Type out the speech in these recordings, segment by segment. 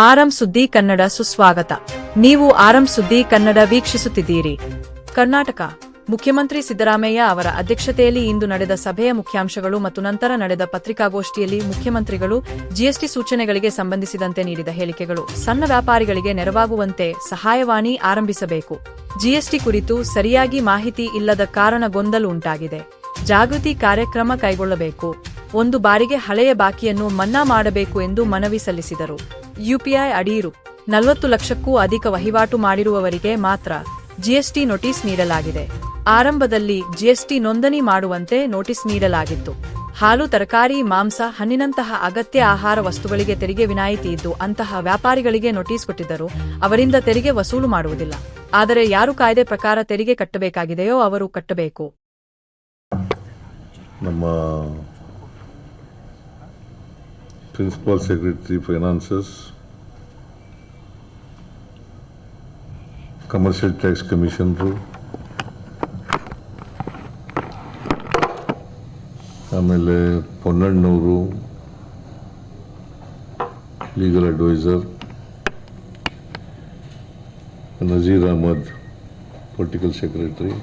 ಆರಂ ಸುದ್ದಿ ಕನ್ನಡ ಸುಸ್ವಾಗತ. ನೀವು ಆರಂ ಸುದ್ದಿ ಕನ್ನಡ ವೀಕ್ಷಿಸುತ್ತಿದ್ದೀರಿ. ಕರ್ನಾಟಕ. ಮುಖ್ಯಮಂತ್ರಿ ಸಿದ್ದರಾಮಯ್ಯ ಅವರ ಅಧ್ಯಕ್ಷತೆಯಲ್ಲಿ ಇಂದು ನಡೆದ ಸಭೆಯ ಮುಖ್ಯಾಂಶಗಳು ಮತ್ತು ನಂತರ ನಡೆದ ಪತ್ರಿಕಾಗೋಷ್ಠಿಯಲ್ಲಿ ಮುಖ್ಯಮಂತ್ರಿಗಳು ಜಿಎಸ್ಟಿ ಸೂಚನೆಗಳಿಗೆ ಸಂಬಂಧಿಸಿದಂತೆ ನೀಡಿದ ಹೇಳಿಕೆಗಳು ಸಣ್ಣ ವ್ಯಾಪಾರಿಗಳಿಗೆ ನೆರವಾಗುವಂತೆ ಸಹಾಯವಾಣಿ ಆರಂಭಿಸಬೇಕು. ಜಿಎಸ್ಟಿ ಕುರಿತು ಸರಿಯಾಗಿ ಮಾಹಿತಿ ಇಲ್ಲದ ಕಾರಣ ಗೊಂದಲ ಉಂಟಾಗಿದೆ. ಜಾಗೃತಿ ಕಾರ್ಯಕ್ರಮ ಕೈಗೊಳ್ಳಬೇಕು. ಒಂದು ಬಾರಿಗೆ ಹಳೆಯ ಬಾಕಿಯನ್ನು ಮನ್ನಾ ಮಾಡಬೇಕು ಎಂದು ಮನವಿ ಸಲ್ಲಿಸಿದರು. ಯುಪಿಐ ಅಡಿಯಿರು. ನಲವತ್ತು ಲಕ್ಷಕ್ಕೂ ಅಧಿಕ ವಹಿವಾಟು ಮಾಡಿರುವವರಿಗೆ ಮಾತ್ರ ಜಿಎಸ್ಟಿ ನೋಟಿಸ್ ನೀಡಲಾಗಿದೆ. ಆರಂಭದಲ್ಲಿ ಜಿಎಸ್ಟಿ ನೋಂದಣಿ ಮಾಡುವಂತೆ ನೋಟಿಸ್ ನೀಡಲಾಗಿತ್ತು. ಹಾಲು, ತರಕಾರಿ, ಮಾಂಸ, ಹಣ್ಣಿನಂತಹ ಅಗತ್ಯ ಆಹಾರ ವಸ್ತುಗಳಿಗೆ ತೆರಿಗೆ ವಿನಾಯಿತಿ ಇದ್ದು ಅಂತಹ ವ್ಯಾಪಾರಿಗಳಿಗೆ ನೋಟಿಸ್ ಕೊಟ್ಟಿದ್ದರು ಅವರಿಂದ ತೆರಿಗೆ ವಸೂಲು ಮಾಡುವುದಿಲ್ಲ. ಆದರೆ ಯಾರು ಕಾಯ್ದೆ ಪ್ರಕಾರ ತೆರಿಗೆ ಕಟ್ಟಬೇಕಾಗಿದೆಯೋ ಅವರು ಕಟ್ಟಬೇಕು. ನಮ್ಮ principal secretary finances commercial tax commissioner ಆಮೇಲೆ ಪೊನ್ನಣ್ಣವರು legal adviser Nazeer Ahmed political secretary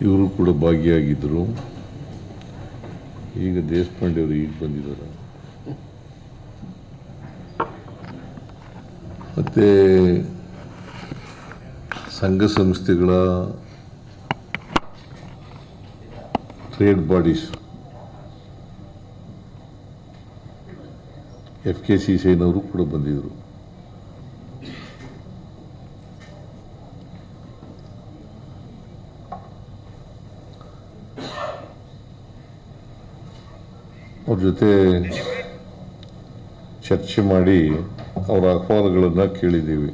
ಇವರು ಕೂಡ ಭಾಗಿಯಾಗಿದ್ದರು ಈಗ ದೇಶಪಾಂಡೆ ಅವರು ಈಗ ಬಂದಿದ್ದಾರೆ. ಮತ್ತು ಸಂಘ ಸಂಸ್ಥೆಗಳ trade bodies, F K C ಸೈನವರು ಕೂಡ ಬಂದಿದ್ದರು. ಅವ್ರ ಜೊತೆ ಚರ್ಚೆ ಮಾಡಿ ಅವರ ಅಹವಾಲುಗಳನ್ನು ಕೇಳಿದ್ದೀವಿ.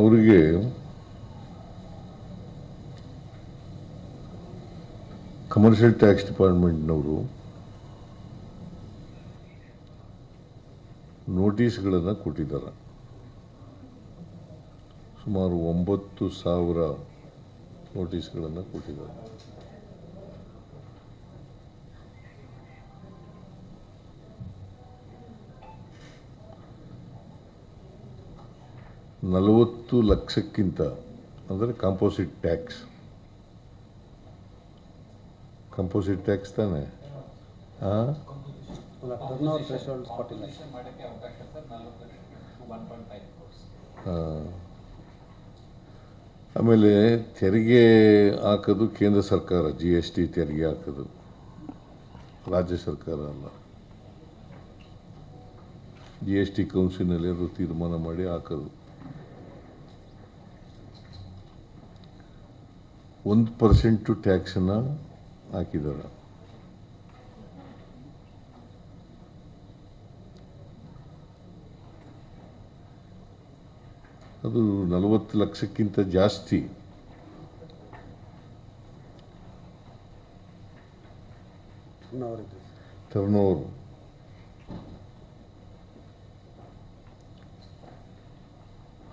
ಅವರಿಗೆ ಕಮರ್ಷಿಯಲ್ ಟ್ಯಾಕ್ಸ್ ಡಿಪಾರ್ಟ್ಮೆಂಟ್ನವರು ನೋಟಿಸ್ಗಳನ್ನು ಕೊಟ್ಟಿದ್ದಾರೆ. ಸುಮಾರು ಒಂಬತ್ತು ಸಾವಿರ ನೋಟಿಸ್ಗಳನ್ನು ಕೊಟ್ಟಿದ್ದಾರೆ. ನಲವತ್ತು ಲಕ್ಷಕ್ಕಿಂತ ಅಂದರೆ ಕಾಂಪೋಸಿಟ್ ಟ್ಯಾಕ್ಸ್ ಕಾಂಪೋಸಿಟ್ ಟ್ಯಾಕ್ಸ್ ತಾನೆ? ಹಾಂ. ಅಲ್ಲ ಆಮೇಲೆ ತೆರಿಗೆ ಹಾಕೋದು ಕೇಂದ್ರ ಸರ್ಕಾರ ಜಿ ಎಸ್ ಟಿ ತೆರಿಗೆ ಹಾಕೋದು. ರಾಜ್ಯ ಸರ್ಕಾರ ಅಲ್ಲ. ಜಿ ಎಸ್ ಟಿ ಕೌನ್ಸಿಲ್ನಲ್ಲಿ ಅದು ತೀರ್ಮಾನ ಮಾಡಿ ಹಾಕೋದು. ಒಂದು ಪರ್ಸೆಂಟು ಟ್ಯಾಕ್ಸನ್ನು ಹಾಕಿದ್ದಾರೆ. ಅದು ನಲವತ್ತು ಲಕ್ಷಕ್ಕಿಂತ ಜಾಸ್ತಿ. ಟರ್ನ್ ಓವರ್ ಇದೆ ಟರ್ನ್ ಓವರ್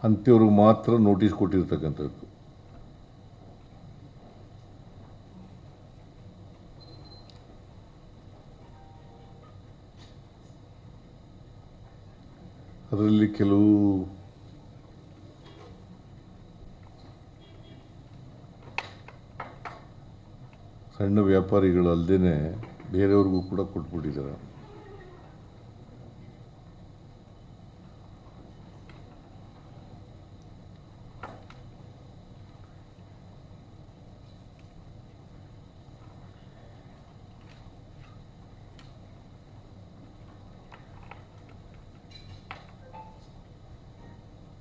ಅಂಥವ್ರಿಗೆ ಮಾತ್ರ ನೋಟಿಸ್ ಕೊಟ್ಟಿರ್ತಕ್ಕಂಥದ್ದು. ಅದರಲ್ಲಿ ಕೆಲವು ಸಣ್ಣ ವ್ಯಾಪಾರಿಗಳು ಅಲ್ಲದೆ ಬೇರೆಯವ್ರಿಗೂ ಕೂಡ ಕೊಟ್ಬಿಟ್ಟಿದ್ದಾರೆ.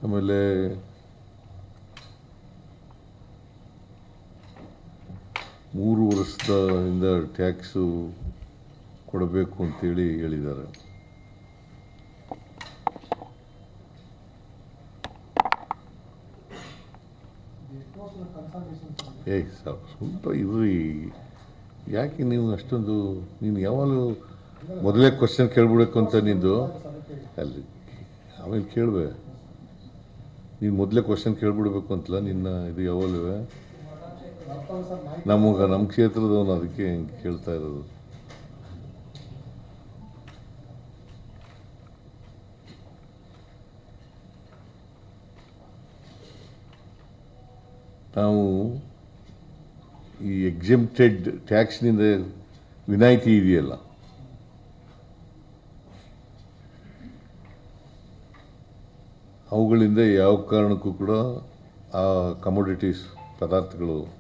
ಆಮೇಲೆ ಮೂರು ವರ್ಷದಿಂದ ಟ್ಯಾಕ್ಸು ಕೊಡಬೇಕು ಅಂತೇಳಿ ಹೇಳಿದ್ದಾರೆ. ಏಯ್ ಸರ್ ಸ್ವಲ್ಪ ಇದ್ರಿ ಯಾಕೆ ನೀವು ಅಷ್ಟೊಂದು, ನೀನು ಯಾವಾಗಲೂ ಮೊದಲೇ ಕ್ವಶನ್ ಕೇಳ್ಬಿಡಬೇಕು ಅಂತ ನಿಂದು? ಅಲ್ಲಿ, ಆಮೇಲೆ ಕೇಳುವೆ ನೀನು ಮೊದಲೇ ಕ್ವಶನ್ ಕೇಳ್ಬಿಡ್ಬೇಕು ಅಂತಲ್ಲ ನಿನ್ನ ಇದು ಯಾವಾಗಲೂ? ನಮಗೆ ನಮ್ಮ ಕ್ಷೇತ್ರದವನು ಅದಕ್ಕೆ ಹಿಂಗೆ ಕೇಳ್ತಾ ಇರೋದು. ನಾವು ಈ ಎಕ್ಸಿಮ್ಟೆಡ್ ಟ್ಯಾಕ್ಸ್ನಿಂದ ವಿನಾಯಿತಿ ಇದೆಯಲ್ಲ. ಅವುಗಳಿಂದ ಯಾವ ಕಾರಣಕ್ಕೂ ಕೂಡ ಆ ಕಮೋಡಿಟೀಸ್ ಪದಾರ್ಥಗಳು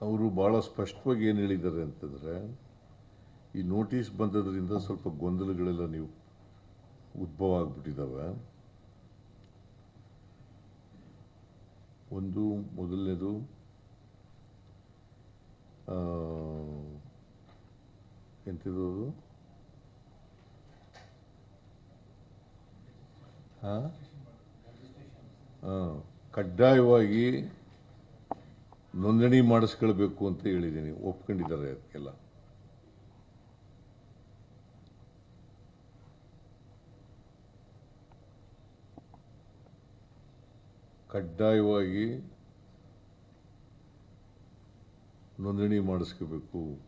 ಅವರು ಭಾಳ ಸ್ಪಷ್ಟವಾಗಿ ಏನು ಹೇಳಿದ್ದಾರೆ ಅಂತಂದರೆ, ಈ ನೋಟಿಸ್ ಬಂದದ್ರಿಂದ ಸ್ವಲ್ಪ ಗೊಂದಲಗಳೆಲ್ಲ ನೀವು ಉದ್ಭವ ಆಗಿಬಿಟ್ಟಿದ್ದಾವೆ ಒಂದು, ಮೊದಲನೇದು ಎಂಥದ್ದು ಹಾಂ ಕಡ್ಡಾಯವಾಗಿ ನೋಂದಣಿ ಮಾಡಿಸ್ಕೊಳ್ಬೇಕು ಅಂತ ಹೇಳಿದ್ದೀನಿ. ಒಪ್ಕೊಂಡಿದ್ದಾರೆ ಅದಕ್ಕೆಲ್ಲ. ಕಡ್ಡಾಯವಾಗಿ ನೋಂದಣಿ ಮಾಡಿಸ್ಕೋಬೇಕು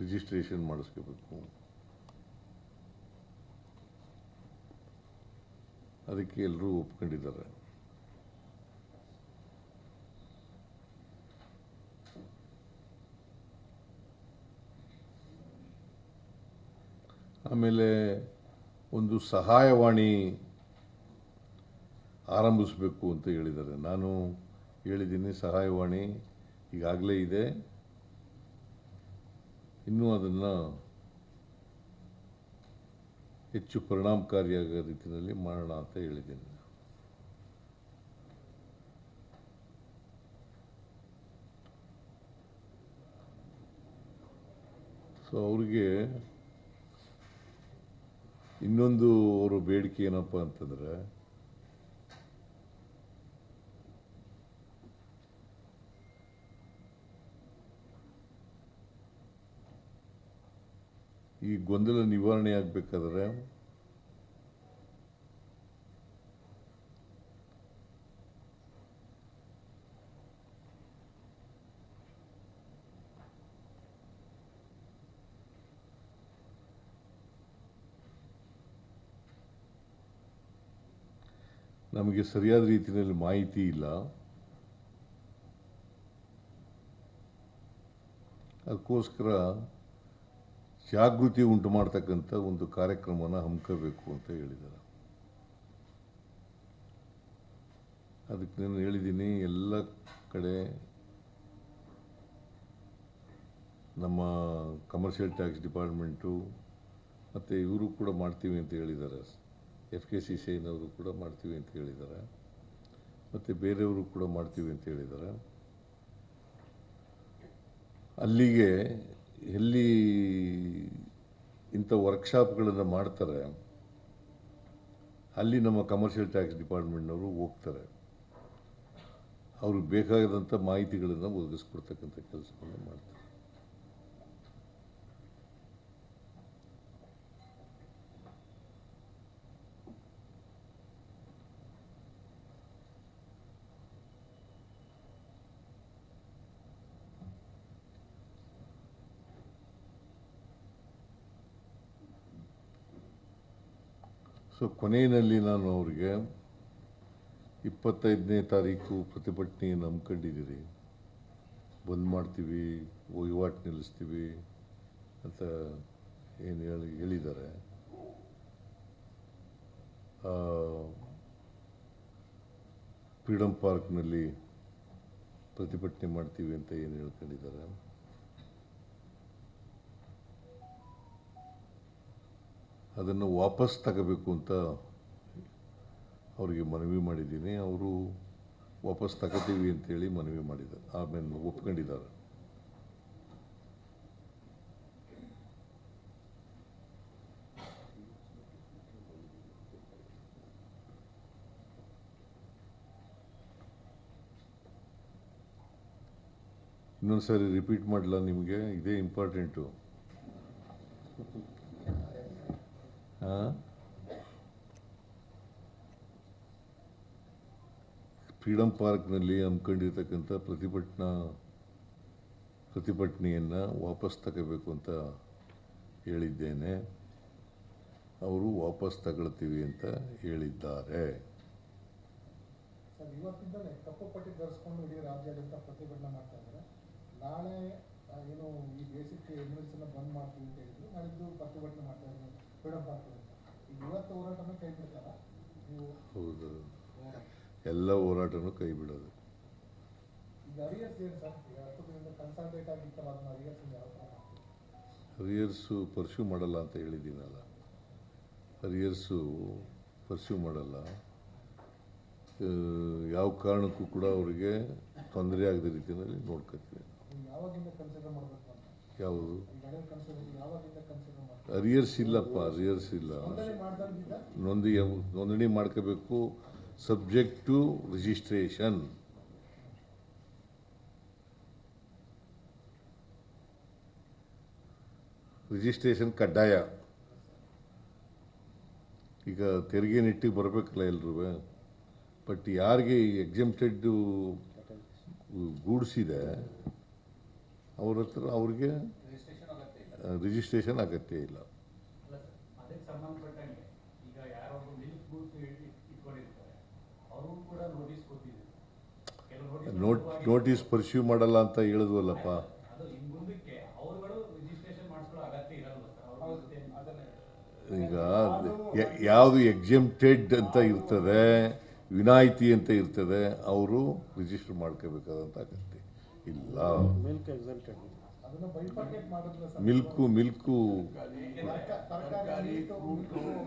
ರಿಜಿಸ್ಟ್ರೇಷನ್ ಮಾಡಿಸ್ಕೋಬೇಕು ಅದಕ್ಕೆ ಎಲ್ಲರೂ ಒಪ್ಕೊಂಡಿದ್ದಾರೆ. ಆಮೇಲೆ ಒಂದು ಸಹಾಯವಾಣಿ ಆರಂಭಿಸಬೇಕು ಅಂತ ಹೇಳಿದ್ದಾರೆ. ನಾನು ಹೇಳಿದ್ದೀನಿ ಸಹಾಯವಾಣಿ ಈಗಾಗಲೇ ಇದೆ. ಇನ್ನೂ ಅದನ್ನು ಹೆಚ್ಚು ಪರಿಣಾಮಕಾರಿಯಾದ ರೀತಿಯಲ್ಲಿ ಮಾಡೋಣ ಅಂತ ಹೇಳಿದ್ದೀನಿ. ಸೊ ಅವ್ರಿಗೆ ಇನ್ನೊಂದು ಅವರ ಬೇಡಿಕೆ ಏನಪ್ಪ ಅಂತಂದರೆ ಈ ಗೊಂದಲ ನಿವಾರಣೆ ಆಗಬೇಕಾದ್ರೆ ನಮಗೆ ಸರಿಯಾದ ರೀತಿಯಲ್ಲಿ ಮಾಹಿತಿ ಇಲ್ಲ. ಅದಕ್ಕೋಸ್ಕರ ಜಾಗೃತಿ ಉಂಟು ಮಾಡ್ತಕ್ಕಂಥ ಒಂದು ಕಾರ್ಯಕ್ರಮನ ಹಮ್ಮಿಕೋಬೇಕು ಅಂತ ಹೇಳಿದ್ದಾರೆ. ಅದಕ್ಕೆ ನಾನು ಹೇಳಿದ್ದೀನಿ, ಎಲ್ಲ ಕಡೆ ನಮ್ಮ ಕಮರ್ಷಿಯಲ್ ಟ್ಯಾಕ್ಸ್ ಡಿಪಾರ್ಟ್ಮೆಂಟು ಮತ್ತು ಇವರು ಕೂಡ ಮಾಡ್ತೀವಿ ಅಂತ ಹೇಳಿದ್ದಾರೆ. ಎಫ್ ಕೆ ಸಿ ಸಿ ಐನವರು ಕೂಡ ಮಾಡ್ತೀವಿ ಅಂತ ಹೇಳಿದ್ದಾರೆ. ಮತ್ತು ಬೇರೆಯವರು ಕೂಡ ಮಾಡ್ತೀವಿ ಅಂತ ಹೇಳಿದ್ದಾರೆ. ಅಲ್ಲಿಗೆ ಎಲ್ಲಿ ಇಂಥ ವರ್ಕ್ಶಾಪ್ಗಳನ್ನು ಮಾಡ್ತಾರೆ, ಅಲ್ಲಿ ನಮ್ಮ ಕಮರ್ಷಿಯಲ್ ಟ್ಯಾಕ್ಸ್ ಡಿಪಾರ್ಟ್ಮೆಂಟ್ನವರು ಹೋಗ್ತಾರೆ. ಅವ್ರಿಗೆ ಬೇಕಾದಂಥ ಮಾಹಿತಿಗಳನ್ನು ಒದಗಿಸ್ಕೊಡ್ತಕ್ಕಂಥ ಕೆಲಸವನ್ನು ಮಾಡ್ತಾರೆ. ಸೊ ಕೊನೆಯಲ್ಲಿ ನಾನು ಅವರಿಗೆ ಇಪ್ಪತ್ತೈದನೇ ತಾರೀಕು ಪ್ರತಿಭಟನೆ ನಂಬ್ಕೊಂಡಿದ್ದೀರಿ. ಬಂದ್ ಮಾಡ್ತೀವಿ, ವಹಿವಾಟು ನಿಲ್ಲಿಸ್ತೀವಿ ಅಂತ ಏನು ಹೇಳಿ, ಹೇಳಿದ್ದಾರೆ. ಫ್ರೀಡಮ್ ಪಾರ್ಕ್ನಲ್ಲಿ ಪ್ರತಿಭಟನೆ ಮಾಡ್ತೀವಿ ಅಂತ ಏನು ಹೇಳ್ಕೊಂಡಿದ್ದಾರೆ. ಅದನ್ನು ವಾಪಸ್ ತಗೋಬೇಕು ಅಂತ ಅವರಿಗೆ ಮನವಿ ಮಾಡಿದ್ದೀನಿ. ಅವರು ವಾಪಸ್ ತಗೋತೀವಿ ಅಂತೇಳಿ ಮನವಿ ಮಾಡಿದ್ದಾರೆ. ಆಮೇಲೆ ಒಪ್ಕೊಂಡಿದ್ದಾರೆ. ಇನ್ನೊಂದು ಸಾರಿ ರಿಪೀಟ್ ಮಾಡಲ್ಲ ನಿಮಗೆ? ಇದೇ ಇಂಪಾರ್ಟೆಂಟು ಹಾಂ ಫ್ರೀಡಮ್ ಪಾರ್ಕ್ನಲ್ಲಿ ಹಮ್ಮಿಕೊಂಡಿರ್ತಕ್ಕಂಥ ಪ್ರತಿಭಟನಾ, ಪ್ರತಿಭಟನೆಯನ್ನು ವಾಪಸ್ ತಗೋಬೇಕು ಅಂತ ಹೇಳಿದ್ದೇನೆ. ಅವರು ವಾಪಸ್ ತಗೊಳ್ತೀವಿ ಅಂತ ಹೇಳಿದ್ದಾರೆ. ಸರ್ ಕಪ್ಪು ಪಟ್ಟಿ ಧರಿಸ್ಕೊಂಡು ಇಡೀ ರಾಜ್ಯಾದ್ಯಂತ ಪ್ರತಿಭಟನೆ ಮಾಡ್ತಾ ಇದ್ದಾರೆ. ನಾಳೆ ಏನು ಈ ಬೇಸಿಕ್ ಎಲಿಮೆಂಟ್ಸನ್ನು ಬಂದ್ ಮಾಡ್ತೀವಿ ಅಂತ ಹೇಳಿದ್ರು ನಾಳಿದ್ದು ಪ್ರತಿಭಟನೆ ಮಾಡ್ತಾ ಇದ್ದಾರೆ. ಫ್ರೀಡಮ್ ಪಾರ್ಕ್ ಹೌದು. ಎಲ್ಲ ಹೋರಾಟನೂ ಕೈ ಬಿಡೋದು. ಅರಿಯರ್ಸ್ ಹರಿಯರ್ಸು ಪರ್ಸ್ಯೂ ಮಾಡಲ್ಲ ಅಂತ ಹೇಳಿದ್ದೀನಲ್ಲ. ಹರಿಯರ್ಸು ಪರ್ಸ್ಯೂ ಮಾಡಲ್ಲ. ಯಾವ ಕಾರಣಕ್ಕೂ ಕೂಡ ಅವರಿಗೆ ತೊಂದರೆ ಆಗದ ರೀತಿಯಲ್ಲಿ ನೋಡ್ಕೊತೀವಿ. ಯಾವುದು? ಹರಿಯರ್ಸ್ ಇಲ್ಲಪ್ಪ ಅರಿಯರ್ಸ್ ಇಲ್ಲ. ನೋಂದಿ ನೋಂದಣಿ ಮಾಡ್ಕೋಬೇಕು. ಸಬ್ಜೆಕ್ಟ್ ಟು ರಿಜಿಸ್ಟ್ರೇಷನ್ ರಿಜಿಸ್ಟ್ರೇಷನ್ ಕಡ್ಡಾಯ. ಈಗ ತೆರಿಗೆ ನಿಟ್ಟಿಗೆ ಬರಬೇಕಲ್ಲ ಎಲ್ಲರೂ ಬಟ್ ಯಾರಿಗೆ ಎಕ್ಸೆಂಪ್ಟೆಡ್ ಗೂಡ್ಸ್ ಇದೆ ಅವ್ರ ಹತ್ರ ಅವ್ರಿಗೆ ರಿಜಿಸ್ಟ್ರೇಷನ್ ಅಗತ್ಯ ಇಲ್ಲ. ನೋಟ್ ನೋಟಿಸ್ ಪರ್ಸ್ಯೂ ಮಾಡಲ್ಲ ಅಂತ ಹೇಳಿದ್ವಲ್ಲಪ್ಪ. ಅದು ಇನ್ ಮುಂದಕ್ಕೆ ಅವರುಗಳು ರಿಜಿಸ್ಟ್ರೇಷನ್ ಮಾಡಿಸ್ಕೊಳ್ಳೋ ಅಗತ್ಯ ಇರಲ್ಲ ಸರ್? ಅವ್ರ ಜೊತೆ ಈಗ ಯಾವುದು ಎಕ್ಸೆಂಪ್ಟೆಡ್ ಅಂತ ಇರ್ತದೆ ವಿನಾಯಿತಿ ಅಂತ ಇರ್ತದೆ ಅವರು ರಿಜಿಸ್ಟರ್ ಮಾಡ್ಕೋಬೇಕಾದಂಥ ಅಗತ್ಯ. ಇಲ್ಲ. ಮಿಲ್ಕ್ ಮಿಲ್ಕು ಮಿಲ್ಕು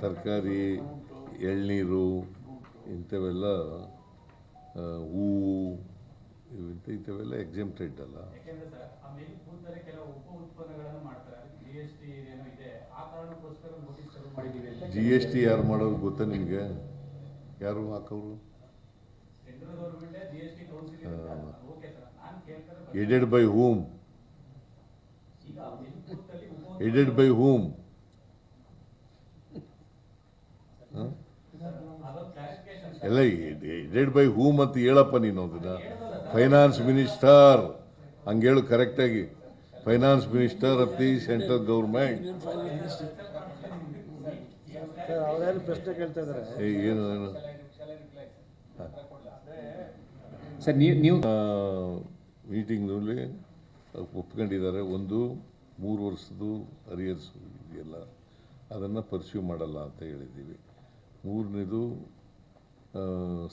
ತರಕಾರಿ ಎಳ್ನೀರು ಇಂಥವೆಲ್ಲ ಆ, ಹೂವು ಇಂಥ ಇಂಥವೆಲ್ಲ ಎಕ್ಸೆಂಪ್ಟೆಡ್ ಅಲ್ಲ. ಯಾಕೆಂದ್ರೆ ಸರ್ ಆ ಮಿಲ್ಕ್ ಬೂತ್ ಕೆಲವು ಉಪ ಮಾಡ್ತಾರೆ. ಜಿ ಎಸ್ ಟಿ ಏನೋ ಇದೆ. ಆ ಕಾರಣಕ್ಕೋಸ್ಕರ ನೋಟಿಸ್ ಶುರು ಮಾಡಿದ್ದೀವಿ. ಅಂತ ಜಿ ಎಸ್ ಟಿ ಯಾರು ಮಾಡೋರು ಗೊತ್ತಾ ನಿಮಗೆ? ಯಾರು ಹಾಕೋರು? Added by whom added by whom ಎಲ್ಲ ಎಡೆಡ್ ಬೈ ಹೂಮ್ ಅಂತ ಹೇಳಪ್ಪ ನೀನು ಅದನ್ನ. ಫೈನಾನ್ಸ್ ಮಿನಿಸ್ಟರ್ ಹಂಗೆ ಹೇಳು ಕರೆಕ್ಟಾಗಿ finance minister of the central government sir ಅವ್ರೇನು ಪ್ರಶ್ನೆ ಕೇಳ್ತಾ ಇದ್ದಾರೆ? ಏನು ಏನು? ಸರ್ ನೀವು ನೀವು ಮೀಟಿಂಗ್ನಲ್ಲಿ ಒಪ್ಕೊಂಡಿದ್ದಾರೆ. ಒಂದು ಮೂರು ವರ್ಷದ್ದು ಅರಿಯರ್ಸ್ ಇದೆಯಲ್ಲ, ಅದನ್ನು ಪರ್ಸ್ಯೂ ಮಾಡಲ್ಲ ಅಂತ ಹೇಳಿದ್ದೀವಿ. ಮೂರನೇದು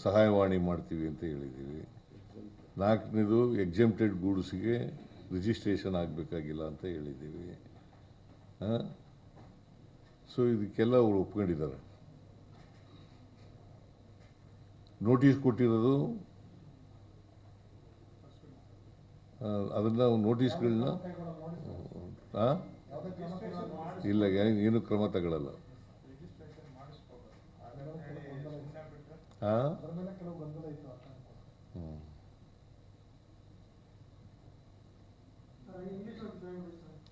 ಸಹಾಯವಾಣಿ ಮಾಡ್ತೀವಿ ಅಂತ ಹೇಳಿದ್ದೀವಿ. ನಾಲ್ಕನೇದು ಎಕ್ಸೆಂಪ್ಟೆಡ್ ಗೂಡ್ಸ್ಗೆ ರಿಜಿಸ್ಟ್ರೇಷನ್ ಆಗಬೇಕಾಗಿಲ್ಲ ಅಂತ ಹೇಳಿದ್ದೀವಿ. ಸೊ ಇದಕ್ಕೆಲ್ಲ ಅವರು ಒಪ್ಕೊಂಡಿದ್ದಾರೆ. ನೋಟಿಸ್ ಕೊಟ್ಟಿರೋದು ಆ, ಅದನ್ನ ನೋಟಿಸ್ಗಳನ್ನ? ಇಲ್ಲ ಏನ್- ಕ್ರಮ ತಗೊಳ್ಳಲ್ಲ ಹಾಂ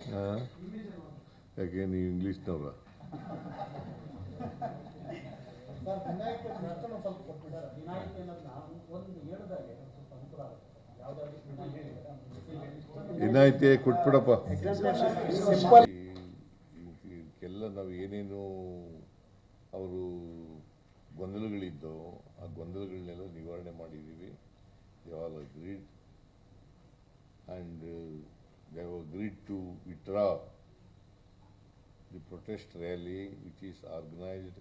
ಹಾಂ? ಯಾಕೆ ನೀವು ಇಂಗ್ಲೀಷ್ನವ್ರ? ಸ್ವಲ್ಪ ವಿನಾಯಿತಿ ಕೊಟ್ಬಿಡಪ್ಪ. ಇದಕ್ಕೆಲ್ಲ ನಾವು ಏನೇನು ಅವರು ಗೊಂದಲಗಳಿದ್ದೋ ಆ ಗೊಂದಲಗಳನ್ನೆಲ್ಲ ನಿವಾರಣೆ ಮಾಡಿದ್ದೀವಿ. They all agreed and they agreed to withdraw the protest rally which is organised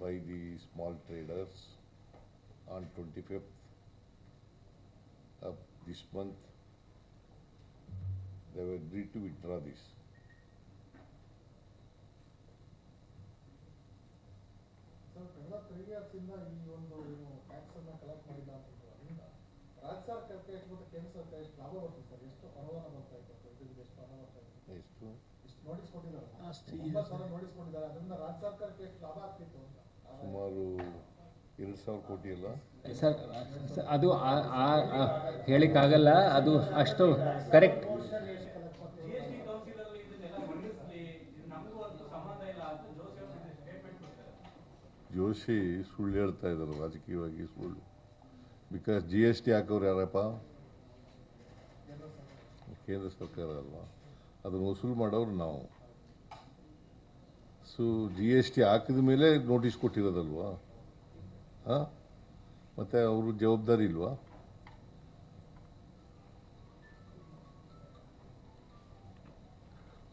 by the small traders on 25th of this month. They have agreed to withdraw this. Sir ಕಳೆದ ತ್ರೀ ಇಯರ್ಸ್ ಇಂದ ಈ ಒಂದು ಏನು tax ಅನ್ನ collect ಮಾಡಿಲ್ಲ ಅಂತ ಅದರಿಂದ ರಾಜ್ಯ ಸರ್ಕಾರಕ್ಕೆ ಎಷ್ಟು ಕೇಂದ್ರ ಸರ್ಕಾರ ಎಷ್ಟು ಲಾಭ ಬರ್ತದೆ ಸರ್? ಎಷ್ಟು ಅನುದಾನ ಬರ್ತಾ ಇತ್ತು ಸರ್? ಎಷ್ಟು ಹಣ ಬರ್ತಾ ಇತ್ತು ಎಷ್ಟು? ಇಷ್ಟು ನೋಟಿಸ್ ಕೊಟ್ಟಿದ್ದಾರೆ ಒಂಬತ್ತು ಸಾವಿರ ನೋಟಿಸ್ ಕೊಟ್ಟಿದ್ದಾರೆ. ಅದರಿಂದ ರಾಜ್ಯ ಸರ್ಕಾರಕ್ಕೆ ಎಷ್ಟು ಲಾಭ ಆಗ್ತಿತ್ತು ಅಂತ? ಸುಮಾರು ಎರಡು ಸಾವಿರ ಕೋಟಿ ಅಲ್ಲ? ಸರ್ ಅದು ಹೇಳಿಕ್ಕಾಗಲ್ಲ ಅದು ಅಷ್ಟು ಕರೆಕ್ಟ್ ಜೋಶಿ ಸುಳ್ಳು ಹೇಳ್ತಾ ಇದ್ದಾರೆ ರಾಜಕೀಯವಾಗಿ ಸುಳ್ಳು. ಬಿಕಾಸ್ ಜಿ ಎಸ್ ಟಿ ಹಾಕೋರು ಯಾರಪ್ಪ? ಕೇಂದ್ರ ಸರ್ಕಾರ ಅಲ್ವಾ? ಅದನ್ನು ವಸೂಲು ಮಾಡೋರು ನಾವು. ಸೊ ಜಿ ಎಸ್ ಟಿ ಹಾಕಿದ ಮೇಲೆ ನೋಟಿಸ್ ಕೊಟ್ಟಿರೋದಲ್ವಾ? ಮತ್ತು ಅವರು ಜವಾಬ್ದಾರಿ ಇಲ್ವಾ?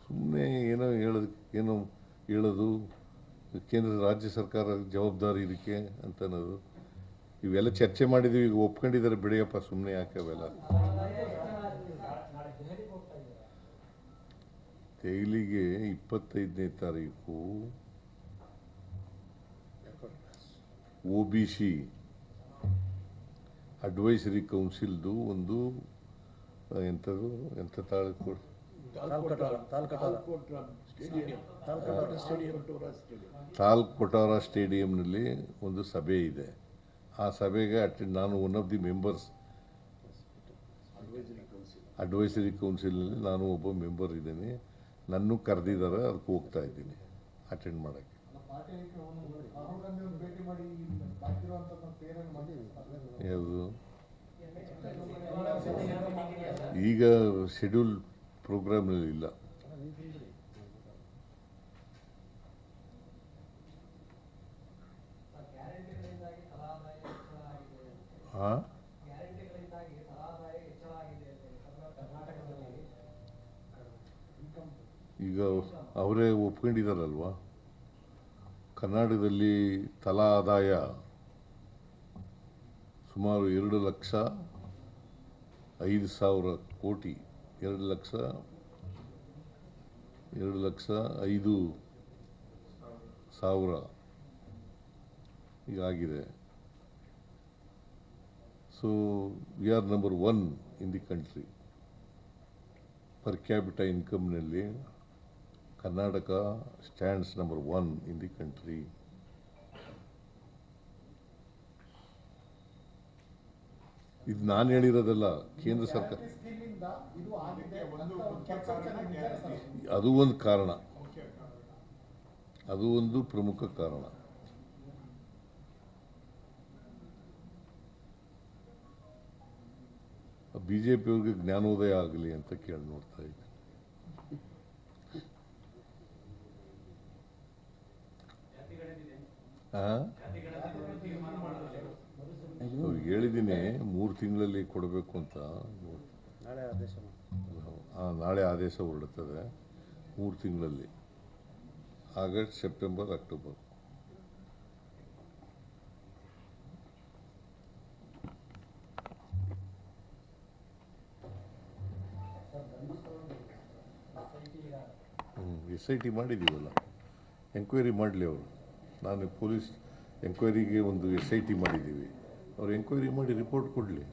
ಸುಮ್ಮನೆ ಏನೋ ಹೇಳೋದು ಏನೋ ಹೇಳೋದು, ಕೇಂದ್ರ ರಾಜ್ಯ ಸರ್ಕಾರ ಜವಾಬ್ದಾರಿ ಇದಕ್ಕೆ ಅಂತ ಅನ್ನೋದು. ಇವೆಲ್ಲ ಚರ್ಚೆ ಮಾಡಿದೀವಿ, ಈಗ ಒಪ್ಕೊಂಡಿದ್ದಾರೆ ಬಿಡಿಯಪ್ಪ ಸುಮ್ಮನೆ ಯಾಕೆ ಅವೆಲ್ಲ? ದೆಹಲಿಗೆ ಇಪ್ಪತ್ತೈದನೇ ತಾರೀಕು ಒ ಬಿ ಸಿ ಅಡ್ವೈಸರಿ ಕೌನ್ಸಿಲ್ದು ಒಂದು ಎಂಥದ್ದು ಎಂಥ ತಾಲ್ಕಟಾರ ತಾಲ್ ಕೊಟಾರ ಸ್ಟೇಡಿಯಂನಲ್ಲಿ ಒಂದು ಸಭೆ ಇದೆ. ಆ ಸಭೆಗೆ ಅಟೆಂಡ್ ನಾನು one of the members advisory ಕೌನ್ಸಿಲ್ನಲ್ಲಿ ನಾನು ಒಬ್ಬ ಮೆಂಬರ್ ಇದ್ದೀನಿ. ನನ್ನೂ ಕರೆದಿದ್ದಾರೆ ಅದಕ್ಕೆ ಹೋಗ್ತಾ ಇದ್ದೀನಿ ಅಟೆಂಡ್ ಮಾಡೋಕ್ಕೆ. ಯಾವುದು ಈಗ ಶೆಡ್ಯೂಲ್ ಪ್ರೋಗ್ರಾಮ್ನಲ್ಲಿ ಇಲ್ಲ. ಹಾಂ ಈಗ ಅವರೇ ಒಪ್ಕೊಂಡಿದ್ದಾರಲ್ವಾ? ಕರ್ನಾಟಕದಲ್ಲಿ ತಲಾ ಆದಾಯ ಸುಮಾರು ಎರಡು ಲಕ್ಷ ಐದು ಸಾವಿರ ಕೋಟಿ, ಎರಡು ಲಕ್ಷ ಎರಡು ಲಕ್ಷ ಐದು ಸಾವಿರ ಈಗಾಗಿದೆ so we are number one in the country per capita ಇನ್ಕಮ್ನಲ್ಲಿ Karnataka stands number one in the country ಇದು ನಾನು ಹೇಳಿರೋದಲ್ಲ, ಕೇಂದ್ರ ಸರ್ಕಾರ. ಅದು ಒಂದು ಕಾರಣ. ಅದು ಒಂದು ಪ್ರಮುಖ ಕಾರಣ. ಬಿ ಜೆ ಪಿಯವ್ರಿಗೆ ಜ್ಞಾನೋದಯ ಆಗಲಿ ಅಂತ ಕೇಳಿ ನೋಡ್ತಾ ಇದ್ದೀನಿ. ಆ? ಅವ್ರಿಗೆ ಹೇಳಿದ್ದೀನಿ ಮೂರು ತಿಂಗಳಲ್ಲಿ ಕೊಡಬೇಕು ಅಂತ. ನಾಳೆ ಆದೇಶ ಹೊರಡುತ್ತದೆ ಮೂರು ತಿಂಗಳಲ್ಲಿ. August September October. S I T ಮಾಡಿದ್ದೀವಲ್ಲ enquiry ಮಾಡಲಿ ಅವರು. ನಾನು ಪೊಲೀಸ್ ಎಂಕ್ವೈರಿಗೆ ಒಂದು ಎಸ್ ಐ ಟಿ ಮಾಡಿದ್ದೀವಿ. ಅವ್ರು ಎಂಕ್ವೈರಿ ಮಾಡಿ ರಿಪೋರ್ಟ್ ಕೊಡಲಿ.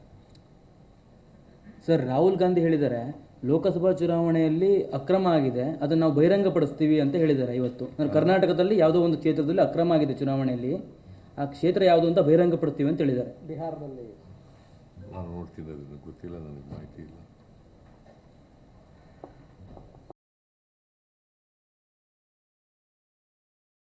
ಸರ್ ರಾಹುಲ್ ಗಾಂಧಿ ಹೇಳಿದ್ದಾರೆ ಲೋಕಸಭಾ ಚುನಾವಣೆಯಲ್ಲಿ ಅಕ್ರಮ ಆಗಿದೆ ಅದನ್ನು ನಾವು ಬಹಿರಂಗಪಡಿಸ್ತೀವಿ ಅಂತ ಹೇಳಿದ್ದಾರೆ ಇವತ್ತು. ನಾನು ಕರ್ನಾಟಕದಲ್ಲಿ ಯಾವುದೋ ಒಂದು ಕ್ಷೇತ್ರದಲ್ಲಿ ಅಕ್ರಮ ಆಗಿದೆ ಚುನಾವಣೆಯಲ್ಲಿ. ಆ ಕ್ಷೇತ್ರ ಯಾವುದು ಅಂತ ಬಹಿರಂಗಪಡ್ತೀವಿ ಅಂತ ಹೇಳಿದ್ದಾರೆ. ಬಿಹಾರದಲ್ಲಿ. ನಾನು ನೋಡ್ತೀನಿ ಅದನ್ನು ಗೊತ್ತಿಲ್ಲ ನನಗೆ ಮಾಹಿತಿ ಇಲ್ಲ.